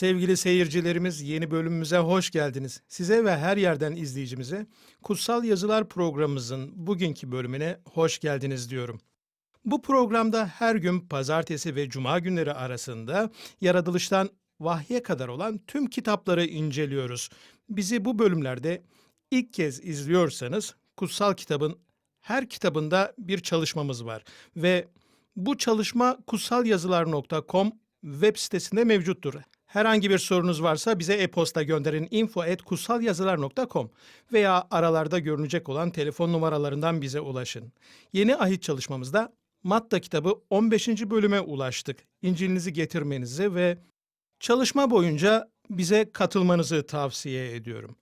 Sevgili seyircilerimiz yeni bölümümüze hoş geldiniz. Size ve her yerden izleyicimize Kutsal Yazılar programımızın bugünkü bölümüne hoş geldiniz diyorum. Bu programda her gün pazartesi ve cuma günleri arasında yaratılıştan vahye kadar olan tüm kitapları inceliyoruz. Bizi bu bölümlerde ilk kez izliyorsanız kutsal kitabın her kitabında bir çalışmamız var ve bu çalışma kutsalyazılar.com web sitesinde mevcuttur. Herhangi bir sorunuz varsa bize e-posta gönderin info@kutsalyazılar.com veya aralarda görünecek olan telefon numaralarından bize ulaşın. Yeni ahit çalışmamızda Matta kitabı 15. bölüme ulaştık. İncilinizi getirmenizi ve çalışma boyunca bize katılmanızı tavsiye ediyorum.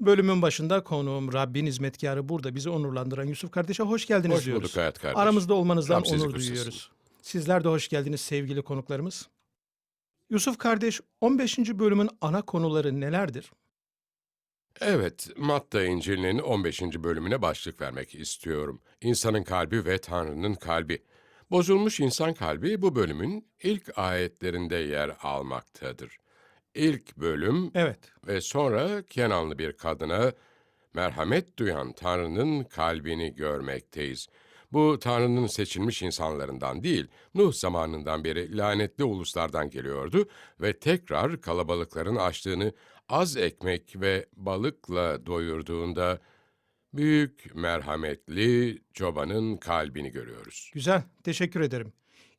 Bölümün başında konuğum Rabbin hizmetkarı burada bizi onurlandıran Yusuf kardeşe hoş geldiniz Hoş diyoruz. bulduk Hayat kardeş. Aramızda olmanızdan Rab sizi onur duyuyoruz. Sizler de hoş geldiniz sevgili konuklarımız. Yusuf kardeş 15. bölümün ana konuları nelerdir? Evet, Matta İncil'inin 15. bölümüne başlık vermek istiyorum. İnsanın kalbi ve Tanrı'nın kalbi. Bozulmuş insan kalbi bu bölümün ilk ayetlerinde yer almaktadır. İlk bölüm Evet. ve sonra Kenanlı bir kadına merhamet duyan Tanrı'nın kalbini görmekteyiz. Bu Tanrı'nın seçilmiş insanlarından değil, Nuh zamanından beri lanetli uluslardan geliyordu ve tekrar kalabalıkların açtığını az ekmek ve balıkla doyurduğunda büyük merhametli çobanın kalbini görüyoruz. Güzel. Teşekkür ederim.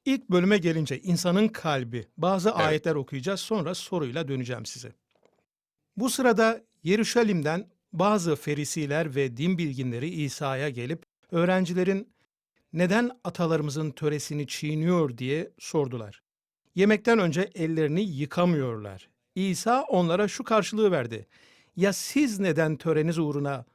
İlk bölüme gelince insanın kalbi. Bazı Evet. ayetler okuyacağız sonra soruyla döneceğim size. Bu sırada Yeruşalim'den bazı ferisiler ve din bilginleri İsa'ya gelip öğrencilerin neden atalarımızın töresini çiğniyor diye sordular. Yemekten önce ellerini yıkamıyorlar. İsa onlara şu karşılığı verdi. Ya siz neden töreniz uğruna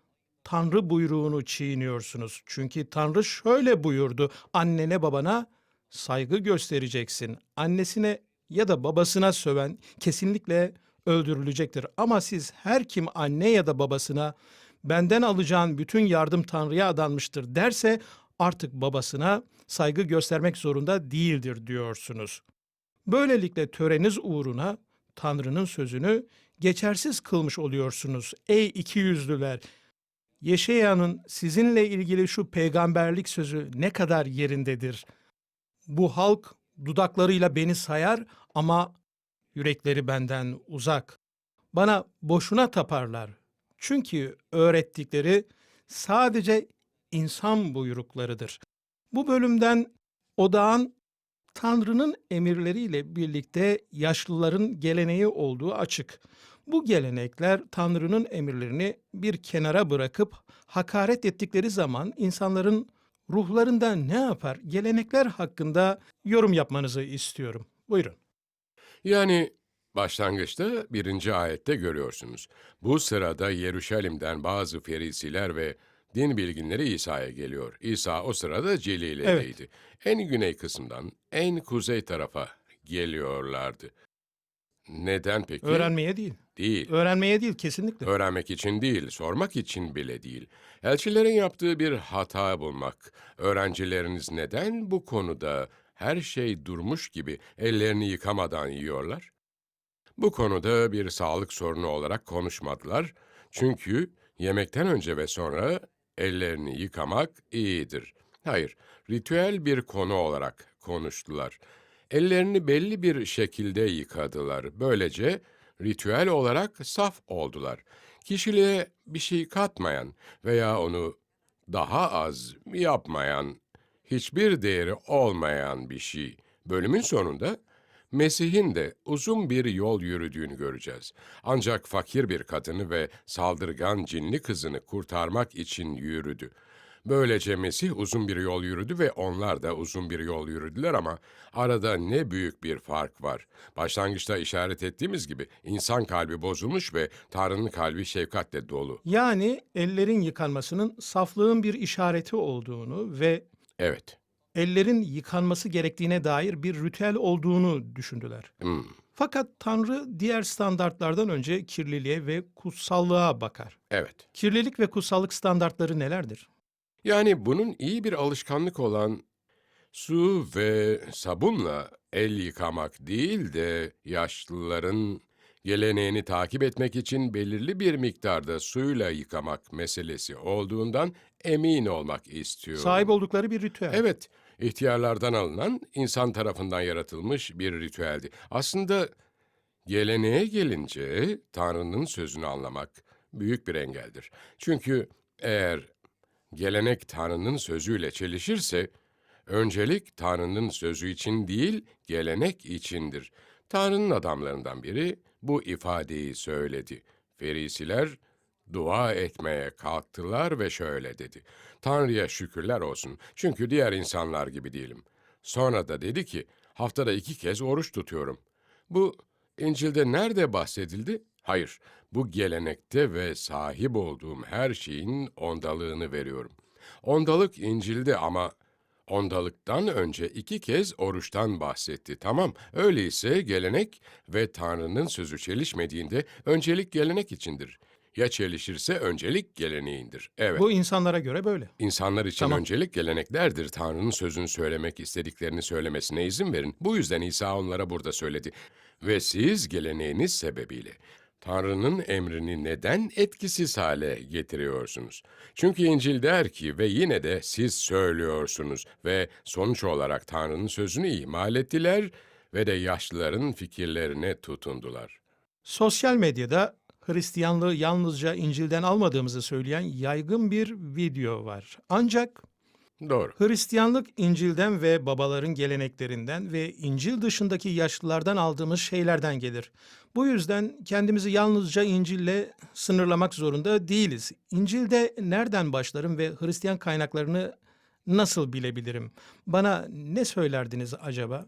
Tanrı buyruğunu çiğniyorsunuz? Çünkü Tanrı şöyle buyurdu. Annene babana saygı göstereceksin. Annesine ya da babasına söven kesinlikle öldürülecektir. Ama siz her kim anne ya da babasına benden alacağın bütün yardım Tanrı'ya adanmıştır derse artık babasına saygı göstermek zorunda değildir diyorsunuz. Böylelikle töreniz uğruna Tanrı'nın sözünü geçersiz kılmış oluyorsunuz ey ikiyüzlüler. Yeşaya'nın sizinle ilgili şu peygamberlik sözü ne kadar yerindedir. Bu halk dudaklarıyla beni sayar ama yürekleri benden uzak. Bana boşuna taparlar. Çünkü öğrettikleri sadece insan buyruklarıdır. Bu bölümden odağın Tanrı'nın emirleriyle birlikte yaşlıların geleneği olduğu açık. Bu gelenekler Tanrı'nın emirlerini bir kenara bırakıp hakaret ettikleri zaman insanların ruhlarında ne yapar? Gelenekler hakkında yorum yapmanızı istiyorum. Buyurun. Yani başlangıçta birinci ayette görüyorsunuz. Bu sırada Yeruşalim'den bazı ferisiler ve din bilginleri İsa'ya geliyor. İsa o sırada Celile'deydi. En güney kısımdan en kuzey tarafa geliyorlardı. Neden peki? Öğrenmeye değil. Değil. Öğrenmeye değil kesinlikle. Öğrenmek için değil, sormak için bile değil. Elçilerin yaptığı bir hata bulmak. Öğrencileriniz neden bu konuda her şey durmuş gibi ellerini yıkamadan yiyorlar? Bu konuda bir sağlık sorunu olarak konuşmadılar. Çünkü yemekten önce ve sonra ellerini yıkamak iyidir. Hayır, ritüel bir konu olarak konuştular. Ellerini belli bir şekilde yıkadılar. Böylece ritüel olarak saf oldular. kişiliğe bir şey katmayan veya onu daha az yapmayan, hiçbir değeri olmayan bir şey. Bölümün sonunda Mesih'in de uzun bir yol yürüdüğünü göreceğiz. Ancak fakir bir kadını ve saldırgan cinli kızını kurtarmak için yürüdü. Böylece Mesih uzun bir yol yürüdü ve onlar da uzun bir yol yürüdüler ama arada ne büyük bir fark var. Başlangıçta işaret ettiğimiz gibi insan kalbi bozulmuş ve Tanrı'nın kalbi şefkatle dolu. Yani ellerin yıkanmasının saflığın bir işareti olduğunu ve Evet. Ellerin yıkanması gerektiğine dair bir ritüel olduğunu düşündüler. Hmm. Fakat Tanrı diğer standartlardan önce kirliliğe ve kutsallığa bakar. Evet. Kirlilik ve kutsallık standartları nelerdir? Yani bunun iyi bir alışkanlık olan su ve sabunla el yıkamak değil de yaşlıların geleneğini takip etmek için belirli bir miktarda suyla yıkamak meselesi olduğundan emin olmak istiyorum. Sahip oldukları bir ritüel. Evet, ihtiyarlardan alınan insan tarafından yaratılmış bir ritüeldi. Aslında geleneğe gelince Tanrı'nın sözünü anlamak büyük bir engeldir. Çünkü eğer gelenek Tanrı'nın sözüyle çelişirse, öncelik Tanrı'nın sözü için değil, gelenek içindir. Tanrı'nın adamlarından biri bu ifadeyi söyledi. Ferisiler dua etmeye kalktılar ve şöyle dedi. Tanrı'ya şükürler olsun çünkü diğer insanlar gibi değilim. Sonra da dedi ki, haftada iki kez oruç tutuyorum. Bu İncil'de nerede bahsedildi? Hayır, bu gelenekte ve sahip olduğum her şeyin ondalığını veriyorum. Ondalık İncil'de ama ondalıktan önce iki kez oruçtan bahsetti. Tamam, öyleyse gelenek ve Tanrı'nın sözü çelişmediğinde öncelik gelenek içindir. Ya çelişirse öncelik geleneğindir. Evet. Bu insanlara göre böyle. İnsanlar için Tamam. öncelik geleneklerdir. Tanrı'nın sözünü söylemek, istediklerini söylemesine izin verin. Bu yüzden İsa onlara burada söyledi. Ve siz geleneğiniz sebebiyle Tanrı'nın emrini neden etkisiz hale getiriyorsunuz? Çünkü İncil der ki ve yine de siz söylüyorsunuz ve sonuç olarak Tanrı'nın sözünü ihmal ettiler ve de yaşlıların fikirlerine tutundular. Sosyal medyada Hristiyanlığı yalnızca İncil'den almadığımızı söyleyen yaygın bir video var. Ancak Doğru. Hristiyanlık İncil'den ve babaların geleneklerinden ve İncil dışındaki yaşlılardan aldığımız şeylerden gelir. Bu yüzden kendimizi yalnızca İncil'le sınırlamak zorunda değiliz. İncil'de nereden başlarım ve Hristiyan kaynaklarını nasıl bilebilirim? Bana ne söylerdiniz acaba?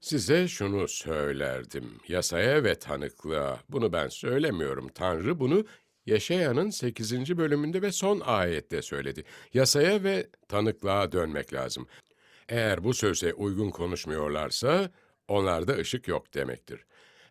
Size şunu söylerdim. Yasaya ve tanıklığa. Bunu ben söylemiyorum. Tanrı bunu Yeşaya'nın 8. bölümünde ve son ayette söyledi. Yasaya ve tanıklığa dönmek lazım. Eğer bu söze uygun konuşmuyorlarsa onlarda ışık yok demektir.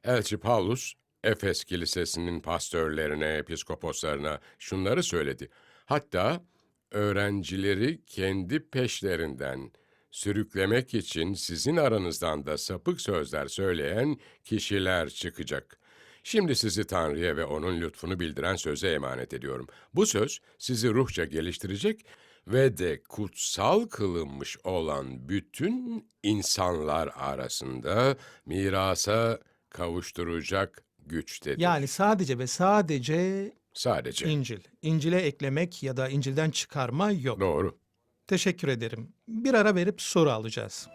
Elçi Paulus, Efes Kilisesi'nin pastörlerine, episkoposlarına şunları söyledi. Hatta öğrencileri kendi peşlerinden sürüklemek için sizin aranızdan da sapık sözler söyleyen kişiler çıkacak. Şimdi sizi Tanrı'ya ve O'nun lütfunu bildiren söze emanet ediyorum. Bu söz sizi ruhça geliştirecek ve de kutsal kılınmış olan bütün insanlar arasında mirasa kavuşturacak güçtedir. Yani sadece ve sadece Sadece. İncil. İncil'e eklemek ya da İncil'den çıkarma yok. Doğru. Teşekkür ederim. Bir ara verip soru alacağız.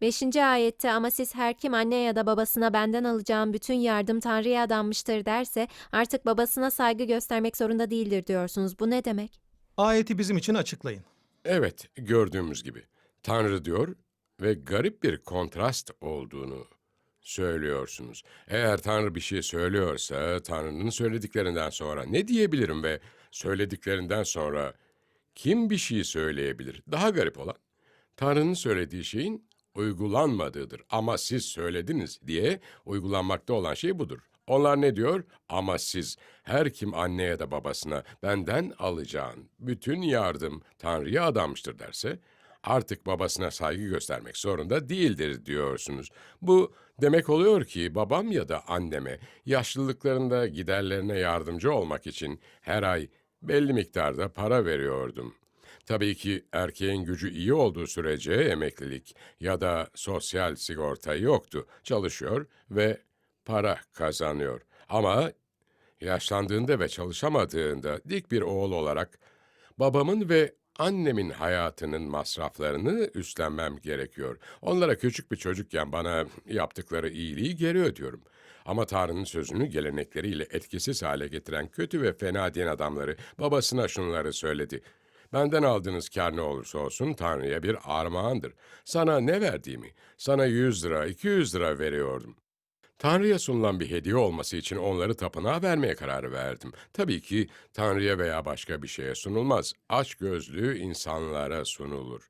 Beşinci ayette ama siz her kim anne ya da babasına benden alacağım bütün yardım Tanrı'ya adanmıştır derse artık babasına saygı göstermek zorunda değildir diyorsunuz. Bu ne demek? Ayeti bizim için açıklayın. Evet, gördüğümüz gibi. Tanrı diyor ve garip bir kontrast olduğunu söylüyorsunuz. Eğer Tanrı bir şey söylüyorsa, Tanrı'nın söylediklerinden sonra ne diyebilirim ve söylediklerinden sonra kim bir şey söyleyebilir? Daha garip olan, Tanrı'nın söylediği şeyin uygulanmadığıdır. Ama siz söylediniz diye uygulanmakta olan şey budur. Onlar ne diyor? Ama siz her kim anne ya da babasına benden alacağın bütün yardım Tanrı'ya adanmıştır derse artık babasına saygı göstermek zorunda değildir diyorsunuz. Bu demek oluyor ki babam ya da anneme yaşlılıklarında giderlerine yardımcı olmak için her ay belli miktarda para veriyordum. Tabii ki erkeğin gücü iyi olduğu sürece emeklilik ya da sosyal sigorta yoktu. Çalışıyor ve para kazanıyor. Ama yaşlandığında ve çalışamadığında dik bir oğul olarak babamın ve annemin hayatının masraflarını üstlenmem gerekiyor. Onlara küçük bir çocukken bana yaptıkları iyiliği geri ödüyorum. Ama Tanrı'nın sözünü gelenekleriyle etkisiz hale getiren kötü ve fena din adamları babasına şunları söyledi. Benden aldığınız kar ne olursa olsun Tanrı'ya bir armağandır. Sana ne verdiğimi, sana 100 lira, 200 lira veriyordum. Tanrı'ya sunulan bir hediye olması için onları tapınağa vermeye karar verdim. Tabii ki Tanrı'ya veya başka bir şeye sunulmaz. Aç gözlü insanlara sunulur.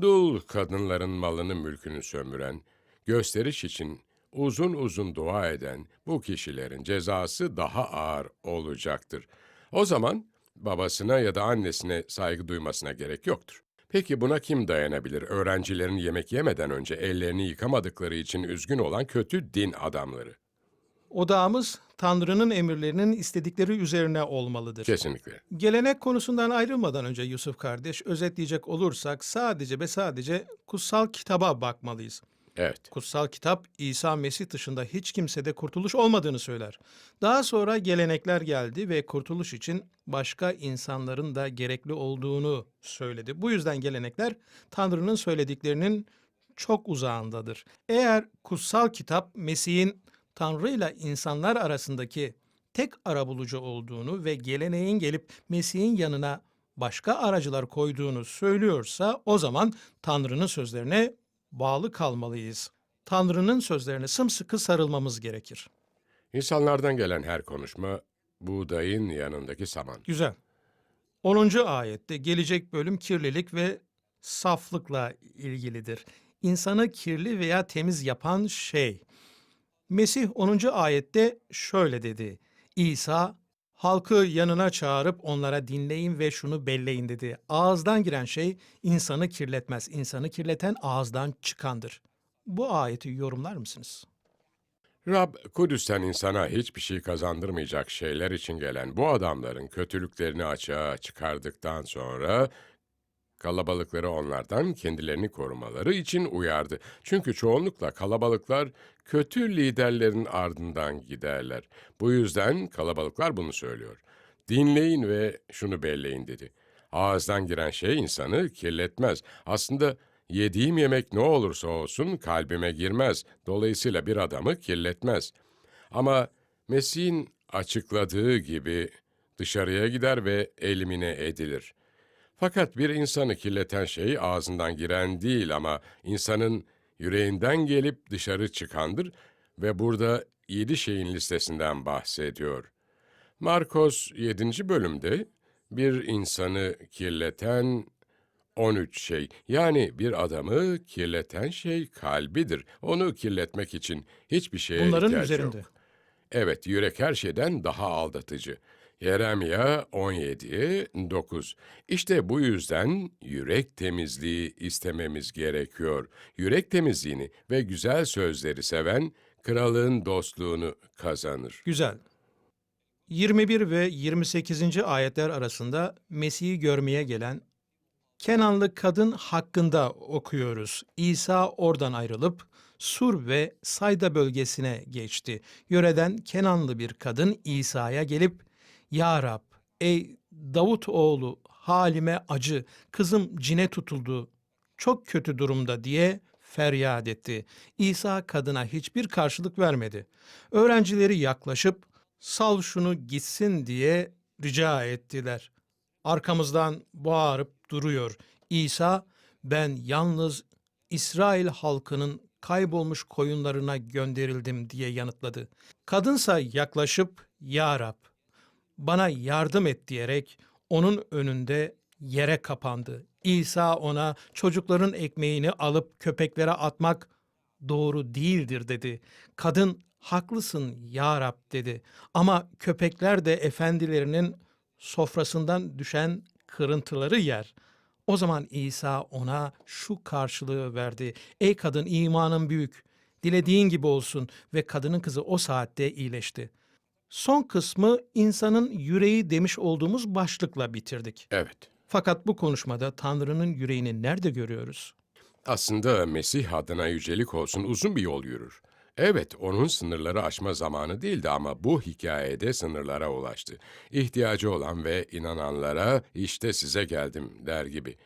Dul kadınların malını mülkünü sömüren, gösteriş için uzun uzun dua eden bu kişilerin cezası daha ağır olacaktır. O zaman babasına ya da annesine saygı duymasına gerek yoktur. Peki buna kim dayanabilir? Öğrencilerin yemek yemeden önce ellerini yıkamadıkları için üzgün olan kötü din adamları. Odağımız Tanrı'nın emirlerinin istedikleri üzerine olmalıdır. Kesinlikle. Gelenek konusundan ayrılmadan önce Yusuf kardeş özetleyecek olursak sadece ve sadece kutsal kitaba bakmalıyız. Evet. Kutsal kitap İsa Mesih dışında hiç kimsede kurtuluş olmadığını söyler. Daha sonra gelenekler geldi ve kurtuluş için başka insanların da gerekli olduğunu söyledi. Bu yüzden gelenekler Tanrı'nın söylediklerinin çok uzağındadır. Eğer kutsal kitap Mesih'in Tanrı ile insanlar arasındaki tek arabulucu olduğunu ve geleneğin gelip Mesih'in yanına başka aracılar koyduğunu söylüyorsa o zaman Tanrı'nın sözlerine bağlı kalmalıyız. Tanrı'nın sözlerine sımsıkı sarılmamız gerekir. İnsanlardan gelen her konuşma buğdayın yanındaki saman. Güzel. 10. ayette gelecek bölüm kirlilik ve saflıkla ilgilidir. İnsanı kirli veya temiz yapan şey. Mesih 10. ayette şöyle dedi. İsa halkı yanına çağırıp onlara dinleyin ve şunu belleyin dedi. Ağızdan giren şey insanı kirletmez. İnsanı kirleten ağızdan çıkandır. Bu ayeti yorumlar mısınız? Rab, Kudüs'ten insana hiçbir şey kazandırmayacak şeyler için gelen bu adamların kötülüklerini açığa çıkardıktan sonra kalabalıkları onlardan kendilerini korumaları için uyardı. Çünkü çoğunlukla kalabalıklar kötü liderlerin ardından giderler. Bu yüzden kalabalıklar bunu söylüyor. Dinleyin ve şunu belleyin dedi. Ağızdan giren şey insanı kirletmez. Aslında yediğim yemek ne olursa olsun kalbime girmez. Dolayısıyla bir adamı kirletmez. Ama Mesih'in açıkladığı gibi dışarıya gider ve elimine edilir. Fakat bir insanı kirleten şey ağzından giren değil ama insanın yüreğinden gelip dışarı çıkandır ve burada yedi şeyin listesinden bahsediyor. Markos 7. bölümde bir insanı kirleten 13 şey yani bir adamı kirleten şey kalbidir. Onu kirletmek için hiçbir şeye Bunların ihtiyaç üzerinde. yok. Evet, yürek her şeyden daha aldatıcı. Yeremya 17, 9. İşte bu yüzden yürek temizliği istememiz gerekiyor. Yürek temizliğini ve güzel sözleri seven, kralın dostluğunu kazanır. Güzel. 21 ve 28. ayetler arasında Mesih'i görmeye gelen Kenanlı kadın hakkında okuyoruz. İsa oradan ayrılıp Sur ve Sayda bölgesine geçti. Yöreden Kenanlı bir kadın İsa'ya gelip Ya Rab, ey Davut oğlu halime acı, kızım cine tutuldu, çok kötü durumda diye feryat etti. İsa kadına hiçbir karşılık vermedi. Öğrencileri yaklaşıp sal şunu gitsin diye rica ettiler. Arkamızdan bağırıp duruyor. İsa ben yalnız İsrail halkının kaybolmuş koyunlarına gönderildim diye yanıtladı. Kadınsa yaklaşıp Ya Rab bana yardım et diyerek onun önünde yere kapandı. İsa ona çocukların ekmeğini alıp köpeklere atmak doğru değildir dedi. Kadın Haklısın ya Rab dedi. Ama köpekler de efendilerinin sofrasından düşen kırıntıları yer. O zaman İsa ona şu karşılığı verdi. Ey kadın imanın büyük. Dilediğin gibi olsun ve kadının kızı o saatte iyileşti. Son kısmı insanın yüreği demiş olduğumuz başlıkla bitirdik. Evet. Fakat bu konuşmada Tanrı'nın yüreğini nerede görüyoruz? Aslında Mesih adına yücelik olsun uzun bir yol yürür. Evet, onun sınırları aşma zamanı değildi ama bu hikayede sınırlara ulaştı. İhtiyacı olan ve inananlara işte size geldim der gibi.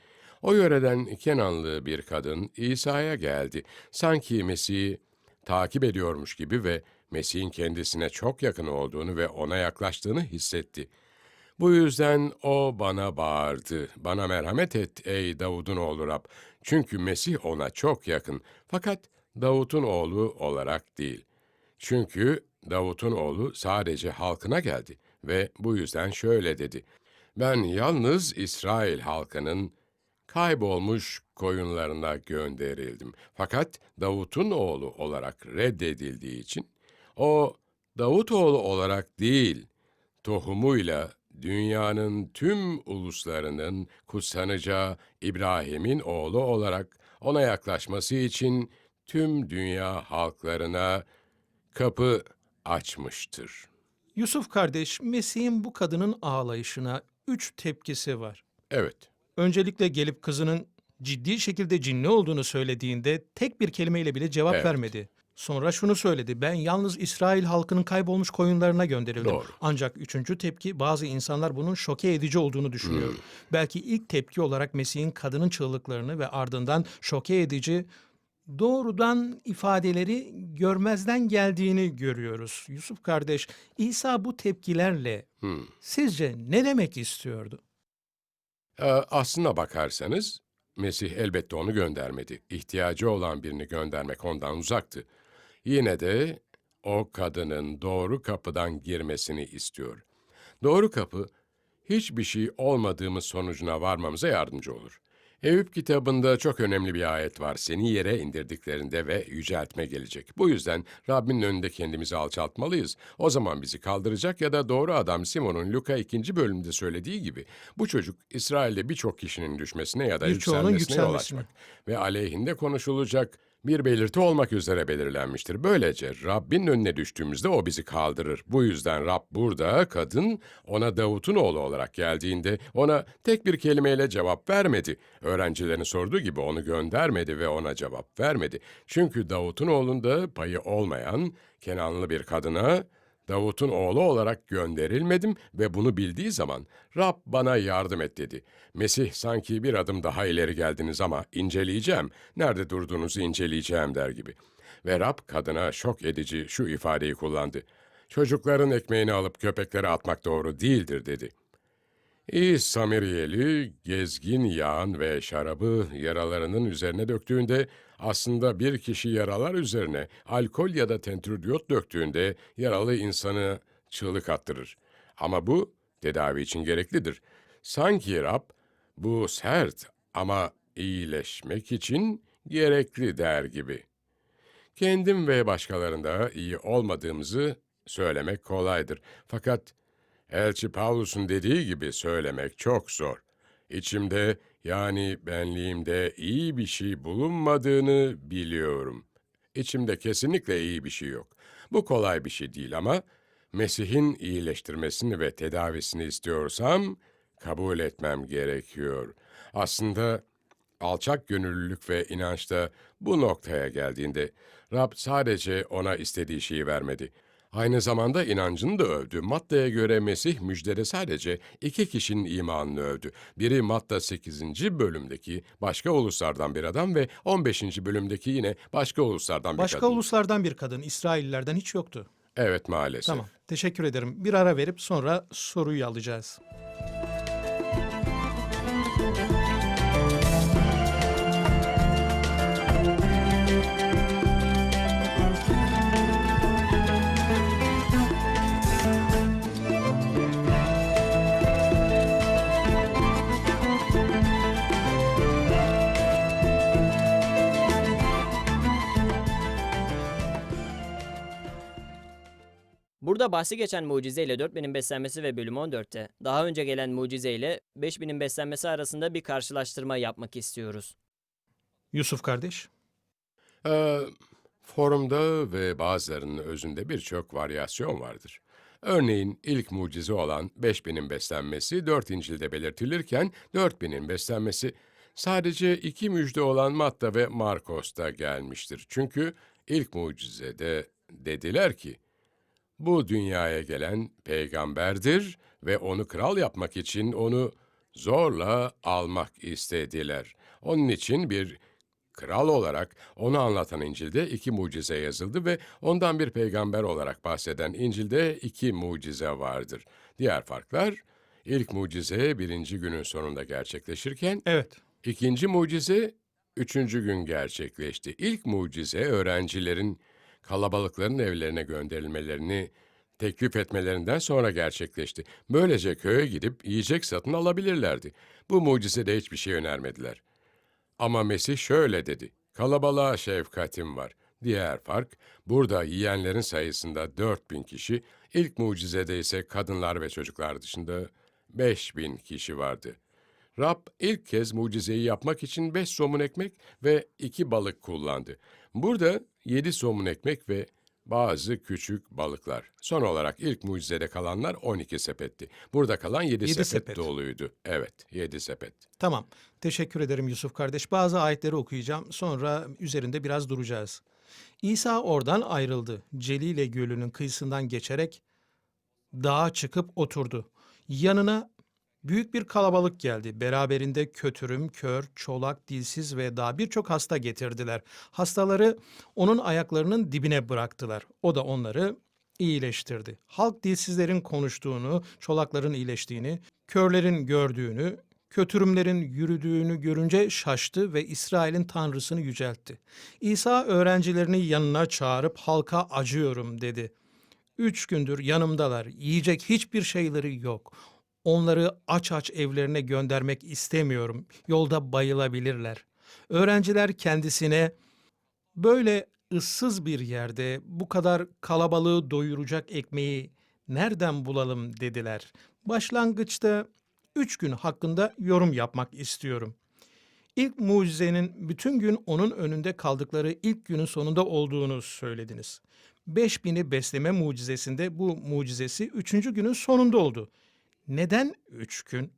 O yöreden Kenanlı bir kadın İsa'ya geldi. Sanki Mesih'i takip ediyormuş gibi ve Mesih'in kendisine çok yakın olduğunu ve ona yaklaştığını hissetti. Bu yüzden o bana bağırdı. Bana merhamet et ey Davud'un oğlu Rab. Çünkü Mesih ona çok yakın. Fakat Davut'un oğlu olarak değil. Çünkü Davut'un oğlu sadece halkına geldi ve bu yüzden şöyle dedi. Ben yalnız İsrail halkının kaybolmuş koyunlarına gönderildim. Fakat Davut'un oğlu olarak reddedildiği için o Davut oğlu olarak değil, tohumuyla dünyanın tüm uluslarının kutsanacağı İbrahim'in oğlu olarak ona yaklaşması için tüm dünya halklarına kapı açmıştır. Yusuf kardeş, Mesih'in bu kadının ağlayışına üç tepkisi var. Evet, Öncelikle gelip kızının ciddi şekilde cinli olduğunu söylediğinde tek bir kelimeyle bile cevap Evet. vermedi. Sonra şunu söyledi. Ben yalnız İsrail halkının kaybolmuş koyunlarına gönderildim. Doğru. Ancak üçüncü tepki bazı insanlar bunun şoke edici olduğunu düşünüyor. Hmm. Belki ilk tepki olarak Mesih'in kadının çığlıklarını ve ardından şoke edici doğrudan ifadeleri görmezden geldiğini görüyoruz. Yusuf kardeş, İsa bu tepkilerle hmm. sizce ne demek istiyordu? Ee, aslına bakarsanız Mesih elbette onu göndermedi. İhtiyacı olan birini göndermek ondan uzaktı. Yine de o kadının doğru kapıdan girmesini istiyor. Doğru kapı hiçbir şey olmadığımız sonucuna varmamıza yardımcı olur. Eyüp kitabında çok önemli bir ayet var. Seni yere indirdiklerinde ve yüceltme gelecek. Bu yüzden Rabbin önünde kendimizi alçaltmalıyız. O zaman bizi kaldıracak ya da doğru adam Simon'un Luka 2. bölümde söylediği gibi bu çocuk İsrail'de birçok kişinin düşmesine ya da Birçoğunun yükselmesine yol yükselmesine. açmak ve aleyhinde konuşulacak bir belirti olmak üzere belirlenmiştir. Böylece Rabbin önüne düştüğümüzde o bizi kaldırır. Bu yüzden Rab burada kadın ona Davut'un oğlu olarak geldiğinde ona tek bir kelimeyle cevap vermedi. Öğrencilerin sorduğu gibi onu göndermedi ve ona cevap vermedi. Çünkü Davut'un oğlunda payı olmayan Kenanlı bir kadına Davut'un oğlu olarak gönderilmedim ve bunu bildiği zaman Rab bana yardım et dedi. Mesih sanki bir adım daha ileri geldiniz ama inceleyeceğim, nerede durduğunuzu inceleyeceğim der gibi. Ve Rab kadına şok edici şu ifadeyi kullandı. Çocukların ekmeğini alıp köpeklere atmak doğru değildir dedi. İyi Samiriyeli, gezgin yağın ve şarabı yaralarının üzerine döktüğünde aslında bir kişi yaralar üzerine alkol ya da tentürdiyot döktüğünde yaralı insanı çığlık attırır. Ama bu tedavi için gereklidir. Sanki Rab bu sert ama iyileşmek için gerekli der gibi. Kendim ve başkalarında iyi olmadığımızı söylemek kolaydır. Fakat Elçi Pavlus'un dediği gibi söylemek çok zor. İçimde yani benliğimde iyi bir şey bulunmadığını biliyorum. İçimde kesinlikle iyi bir şey yok. Bu kolay bir şey değil ama Mesih'in iyileştirmesini ve tedavisini istiyorsam kabul etmem gerekiyor. Aslında alçak gönüllülük ve inançta bu noktaya geldiğinde Rab sadece ona istediği şeyi vermedi. Aynı zamanda inancını da övdü. Matta'ya göre Mesih müjdede sadece iki kişinin imanını övdü. Biri Matta 8. bölümdeki başka uluslardan bir adam ve 15. bölümdeki yine başka uluslardan bir Başka kadın. uluslardan bir kadın, İsraillilerden hiç yoktu. Evet maalesef. Tamam, teşekkür ederim. Bir ara verip sonra soruyu alacağız. Burada bahsi geçen mucize ile 4000'in beslenmesi ve bölüm 14'te daha önce gelen mucize ile 5000'in beslenmesi arasında bir karşılaştırma yapmak istiyoruz. Yusuf kardeş. Ee, forumda ve bazılarının özünde birçok varyasyon vardır. Örneğin ilk mucize olan 5000'in beslenmesi 4 İncil'de belirtilirken 4000'in beslenmesi sadece iki müjde olan Matta ve Markos'ta gelmiştir. Çünkü ilk mucizede dediler ki, bu dünyaya gelen peygamberdir ve onu kral yapmak için onu zorla almak istediler. Onun için bir kral olarak onu anlatan İncil'de iki mucize yazıldı ve ondan bir peygamber olarak bahseden İncil'de iki mucize vardır. Diğer farklar, ilk mucize birinci günün sonunda gerçekleşirken, Evet. İkinci mucize üçüncü gün gerçekleşti. İlk mucize öğrencilerin kalabalıkların evlerine gönderilmelerini teklif etmelerinden sonra gerçekleşti. Böylece köye gidip yiyecek satın alabilirlerdi. Bu mucizede hiçbir şey önermediler. Ama Mesih şöyle dedi. Kalabalığa şefkatim var. Diğer fark, burada yiyenlerin sayısında 4000 kişi, ilk mucizede ise kadınlar ve çocuklar dışında 5000 kişi vardı. Rab ilk kez mucizeyi yapmak için beş somun ekmek ve iki balık kullandı. Burada yedi somun ekmek ve bazı küçük balıklar. Son olarak ilk mucizede kalanlar 12 sepetti. Burada kalan 7, Yedi sepet, sepet. doluydu. Evet, 7 sepet. Tamam. Teşekkür ederim Yusuf kardeş. Bazı ayetleri okuyacağım. Sonra üzerinde biraz duracağız. İsa oradan ayrıldı. Celile Gölü'nün kıyısından geçerek dağa çıkıp oturdu. Yanına büyük bir kalabalık geldi. Beraberinde kötürüm, kör, çolak, dilsiz ve daha birçok hasta getirdiler. Hastaları onun ayaklarının dibine bıraktılar. O da onları iyileştirdi. Halk dilsizlerin konuştuğunu, çolakların iyileştiğini, körlerin gördüğünü, kötürümlerin yürüdüğünü görünce şaştı ve İsrail'in tanrısını yüceltti. İsa öğrencilerini yanına çağırıp halka acıyorum dedi. Üç gündür yanımdalar, yiyecek hiçbir şeyleri yok. Onları aç aç evlerine göndermek istemiyorum. Yolda bayılabilirler. Öğrenciler kendisine böyle ıssız bir yerde bu kadar kalabalığı doyuracak ekmeği nereden bulalım dediler. Başlangıçta üç gün hakkında yorum yapmak istiyorum. İlk mucizenin bütün gün onun önünde kaldıkları ilk günün sonunda olduğunu söylediniz. Beş bini besleme mucizesinde bu mucizesi üçüncü günün sonunda oldu. Neden üç gün?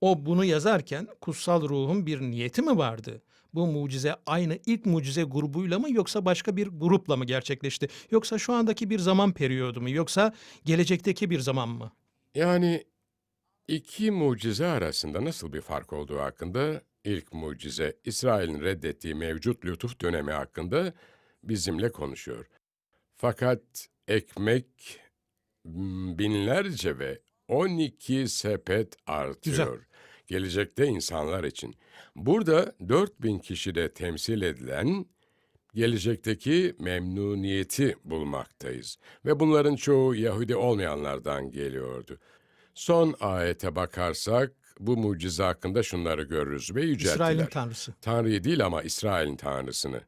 O bunu yazarken kutsal ruhun bir niyeti mi vardı? Bu mucize aynı ilk mucize grubuyla mı yoksa başka bir grupla mı gerçekleşti? Yoksa şu andaki bir zaman periyodu mu yoksa gelecekteki bir zaman mı? Yani iki mucize arasında nasıl bir fark olduğu hakkında ilk mucize İsrail'in reddettiği mevcut lütuf dönemi hakkında bizimle konuşuyor. Fakat ekmek binlerce ve 12 sepet artıyor. Gelecekte insanlar için. Burada 4000 kişide temsil edilen gelecekteki memnuniyeti bulmaktayız. Ve bunların çoğu Yahudi olmayanlardan geliyordu. Son ayete bakarsak bu mucize hakkında şunları görürüz ve yücelttiler. İsrail'in tanrısı. Tanrı'yı değil ama İsrail'in tanrısını.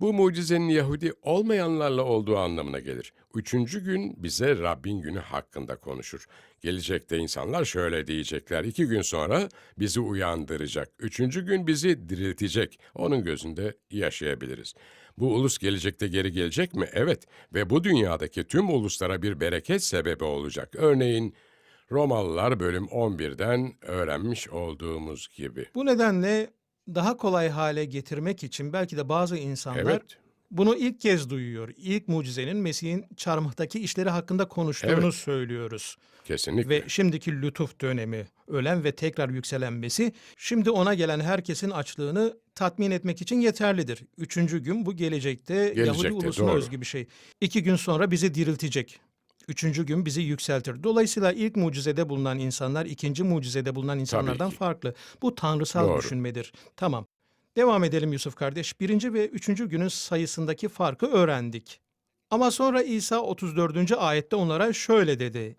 Bu mucizenin Yahudi olmayanlarla olduğu anlamına gelir. Üçüncü gün bize Rabbin günü hakkında konuşur. Gelecekte insanlar şöyle diyecekler. İki gün sonra bizi uyandıracak. Üçüncü gün bizi diriltecek. Onun gözünde yaşayabiliriz. Bu ulus gelecekte geri gelecek mi? Evet. Ve bu dünyadaki tüm uluslara bir bereket sebebi olacak. Örneğin Romalılar bölüm 11'den öğrenmiş olduğumuz gibi. Bu nedenle daha kolay hale getirmek için belki de bazı insanlar Evet. bunu ilk kez duyuyor. İlk mucizenin Mesih'in çarmıhtaki işleri hakkında konuştuğunu Evet. söylüyoruz. Kesinlikle. Ve şimdiki lütuf dönemi, ölen ve tekrar yükselen Mesih, şimdi ona gelen herkesin açlığını tatmin etmek için yeterlidir. Üçüncü gün bu gelecekte, Yahudi Gelecekte, ulusuna doğru. özgü bir şey. İki gün sonra bizi diriltecek. Üçüncü gün bizi yükseltir. Dolayısıyla ilk mucizede bulunan insanlar ikinci mucizede bulunan insanlardan farklı. Bu tanrısal Doğru. düşünmedir. Tamam. Devam edelim Yusuf kardeş. Birinci ve üçüncü günün sayısındaki farkı öğrendik. Ama sonra İsa 34. ayette onlara şöyle dedi.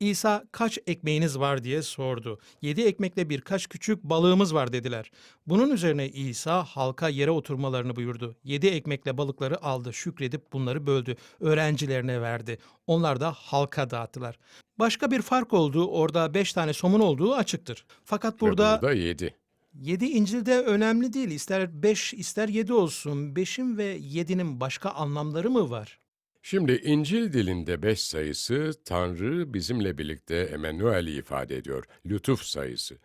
İsa kaç ekmeğiniz var diye sordu. Yedi ekmekle birkaç küçük balığımız var dediler. Bunun üzerine İsa halka yere oturmalarını buyurdu. Yedi ekmekle balıkları aldı, şükredip bunları böldü, öğrencilerine verdi. Onlar da halka dağıttılar. Başka bir fark olduğu orada beş tane somun olduğu açıktır. Fakat burada burada yedi. Yedi İncil'de önemli değil. İster beş ister yedi olsun. Beşin ve yedinin başka anlamları mı var? Şimdi İncil dilinde beş sayısı Tanrı bizimle birlikte Emmanuel'i ifade ediyor. Lütuf sayısı.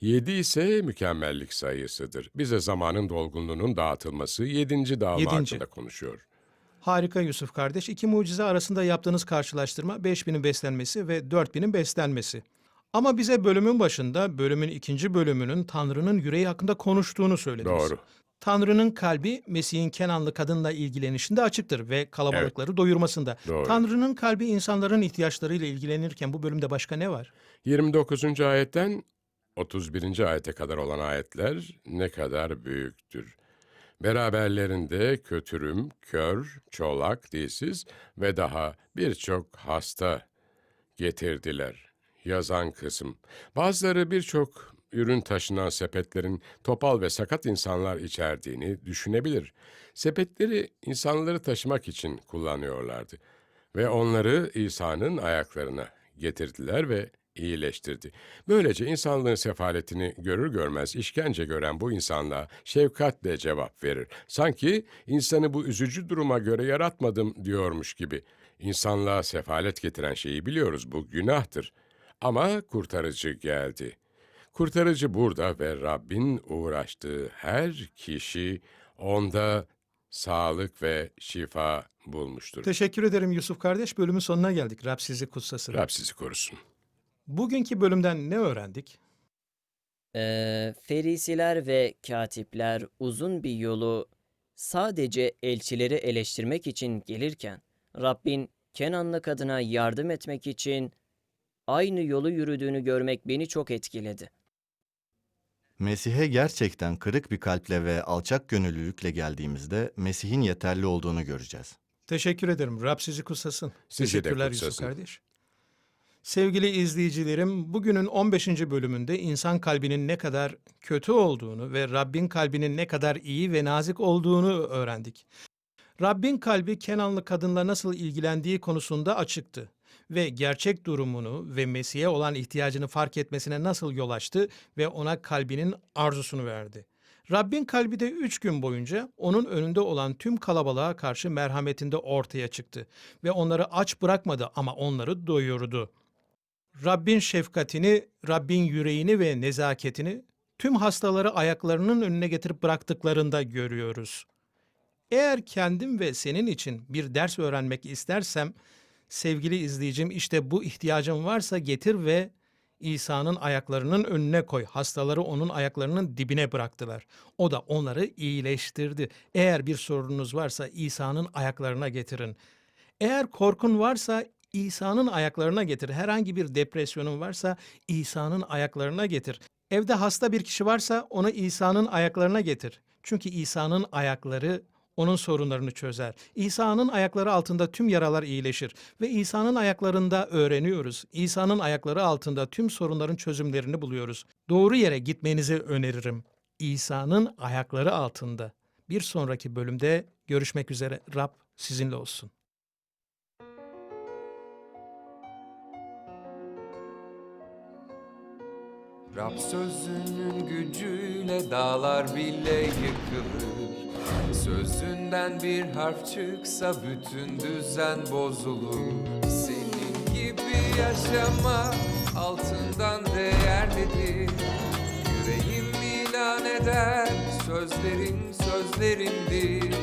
Yedi ise mükemmellik sayısıdır. Bize zamanın dolgunluğunun dağıtılması yedinci dağılma Yedinci. hakkında konuşuyor. Harika Yusuf kardeş. İki mucize arasında yaptığınız karşılaştırma 5000'in beslenmesi ve 4000'in beslenmesi. Ama bize bölümün başında bölümün ikinci bölümünün Tanrı'nın yüreği hakkında konuştuğunu söylediniz. Doğru. Tanrı'nın kalbi Mesih'in Kenanlı kadınla ilgilenişinde açıktır ve kalabalıkları doyurmasında. Doğru. Tanrı'nın kalbi insanların ihtiyaçlarıyla ilgilenirken bu bölümde başka ne var? 29. ayetten 31. ayete kadar olan ayetler ne kadar büyüktür. Beraberlerinde kötürüm, kör, çolak, dilsiz ve daha birçok hasta getirdiler. Yazan kısım. Bazıları birçok ürün taşınan sepetlerin topal ve sakat insanlar içerdiğini düşünebilir. Sepetleri insanları taşımak için kullanıyorlardı ve onları İsa'nın ayaklarına getirdiler ve iyileştirdi. Böylece insanlığın sefaletini görür görmez işkence gören bu insanlığa şefkatle cevap verir. Sanki insanı bu üzücü duruma göre yaratmadım diyormuş gibi. İnsanlığa sefalet getiren şeyi biliyoruz bu günahtır. Ama kurtarıcı geldi. Kurtarıcı burada ve Rabbin uğraştığı her kişi onda sağlık ve şifa bulmuştur. Teşekkür ederim Yusuf kardeş. Bölümün sonuna geldik. Rab sizi kutsasın. Rab sizi korusun. Bugünkü bölümden ne öğrendik? Ee, ferisiler ve katipler uzun bir yolu sadece elçileri eleştirmek için gelirken Rabbin Kenanlı kadına yardım etmek için aynı yolu yürüdüğünü görmek beni çok etkiledi. Mesih'e gerçekten kırık bir kalple ve alçak gönüllülükle geldiğimizde Mesih'in yeterli olduğunu göreceğiz. Teşekkür ederim. Rab sizi kutsasın. Sizi Teşekkürler Yusuf kutsasın. kardeş. Sevgili izleyicilerim, bugünün 15. bölümünde insan kalbinin ne kadar kötü olduğunu ve Rabbin kalbinin ne kadar iyi ve nazik olduğunu öğrendik. Rabbin kalbi Kenanlı kadınla nasıl ilgilendiği konusunda açıktı ve gerçek durumunu ve Mesih'e olan ihtiyacını fark etmesine nasıl yol açtı ve ona kalbinin arzusunu verdi. Rabbin kalbi de üç gün boyunca onun önünde olan tüm kalabalığa karşı merhametinde ortaya çıktı ve onları aç bırakmadı ama onları doyurdu. Rabbin şefkatini, Rabbin yüreğini ve nezaketini tüm hastaları ayaklarının önüne getirip bıraktıklarında görüyoruz. Eğer kendim ve senin için bir ders öğrenmek istersem, sevgili izleyicim işte bu ihtiyacın varsa getir ve İsa'nın ayaklarının önüne koy. Hastaları onun ayaklarının dibine bıraktılar. O da onları iyileştirdi. Eğer bir sorununuz varsa İsa'nın ayaklarına getirin. Eğer korkun varsa İsa'nın ayaklarına getir. Herhangi bir depresyonun varsa İsa'nın ayaklarına getir. Evde hasta bir kişi varsa onu İsa'nın ayaklarına getir. Çünkü İsa'nın ayakları onun sorunlarını çözer. İsa'nın ayakları altında tüm yaralar iyileşir ve İsa'nın ayaklarında öğreniyoruz. İsa'nın ayakları altında tüm sorunların çözümlerini buluyoruz. Doğru yere gitmenizi öneririm. İsa'nın ayakları altında. Bir sonraki bölümde görüşmek üzere. Rab sizinle olsun. Rab sözünün gücüyle dağlar bile yıkılır Sözünden bir harf çıksa bütün düzen bozulur. Senin gibi yaşama altından değerlidir Yüreğim ilan eder sözlerin sözlerimdir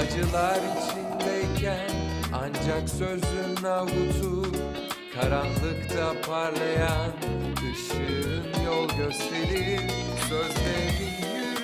Acılar içindeyken ancak sözün avutur Karanlıkta parlayan ışığın yol gösterir. Sözlerin